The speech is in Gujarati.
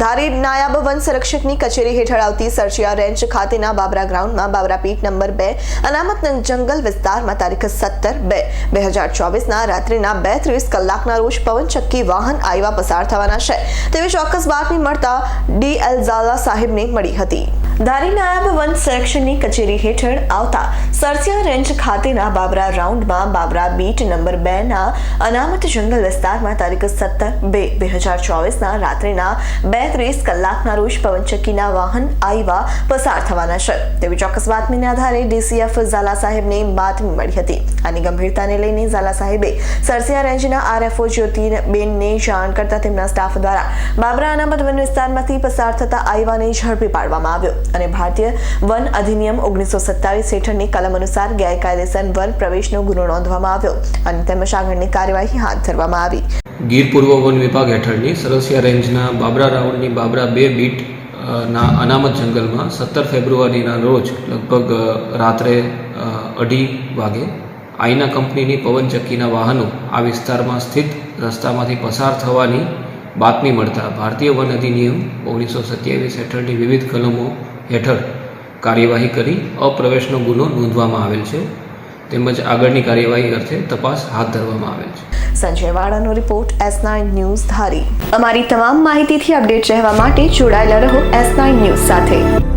ધારી નાયબ વન સંરક્ષકની કચેરી હેઠળ આવતી સરચિયા રેન્જ ખાતેના બાબરા ગ્રાઉન્ડમાં બાબરા પીટ નંબર બે, અનામત જંગલ વિસ્તારમાં તારીખ સત્તર બે બે હજાર ચોવીસના રાત્રિના બે ત્રીસ કલાકના રોજ પવનચક્કી વાહન આવ્યા પસાર થવાના છે. તેવી ચોક્કસ બાતમી મળતા ડી એલ ઝાલા સાહેબને મળી હતી. ધારી નાયબ વન સંરક્ષણની કચેરી હેઠળ આવતા સરસિયા રેન્જ ખાતેના બાબરા રાઉન્ડમાં બાબરા બીટ નંબર બે ના અનામત જંગલ વિસ્તારમાં તારીખ સત્તર બે બે હજાર ચોવીસના રાત્રિના બે ત્રીસ કલાકના રોજ પવનચક્કીના વાહન આવ્યા પસાર થવાના છે. તેવી ચોક્કસ બાતમીના આધારે ડીસીએફ ઝાલા સાહેબને બાતમી મળી હતી. આની ગંભીરતાને લઈને ઝાલા સાહેબે સરસિયા રેન્જના આરએફઓ જ્યોતિબેનને જાણ કરતા તેમના સ્ટાફ દ્વારા બાબરા અનામત વન વિસ્તારમાંથી પસાર થતા આઈવાને ઝડપી પાડવામાં આવ્યો અને ભારતીય વન અધિનિયમ ઓગણીસો સત્તાવીસ હેઠળની કલમ અનુસાર ગેરકાયદેસર વન પ્રવેશનો ગુનો નોંધવામાં આવ્યો અને તેમજ આગળની કાર્યવાહી હાથ ધરવામાં આવી. ગીર પૂર્વ વન વિભાગ હેઠળની સરસિયા રેન્જના બાબરા રાઉન્ડની બાબરા બે બીટ ના અનામત જંગલમાં સત્તર ફેબ્રુઆરીના રોજ લગભગ રાત્રે અઢી વાગે આઈના કંપનીની પવનચક્કીના વાહનો આ વિસ્તારમાં સ્થિત રસ્તામાંથી પસાર થવાની બાતમી મળતા ભારતીય વન અધિનિયમ ઓગણીસો સત્યાવીસ હેઠળની વિવિધ કલમો હેઠળ કાર્યવાહી કરી, અપ્રવેશનો ગુનો નોંધવામાં આવેલ છે. તેમજ આગળની કાર્યવાહી અર્થે તપાસ હાથ ધરવામાં આવેલ છે. Sanjay વાળાનો report S nine news Dhari. અમારી તમામ માહિતીથી અપડેટ રહેવા માટે જોડાયેલા રહો એસ નાઇન ન્યૂઝ સાથે.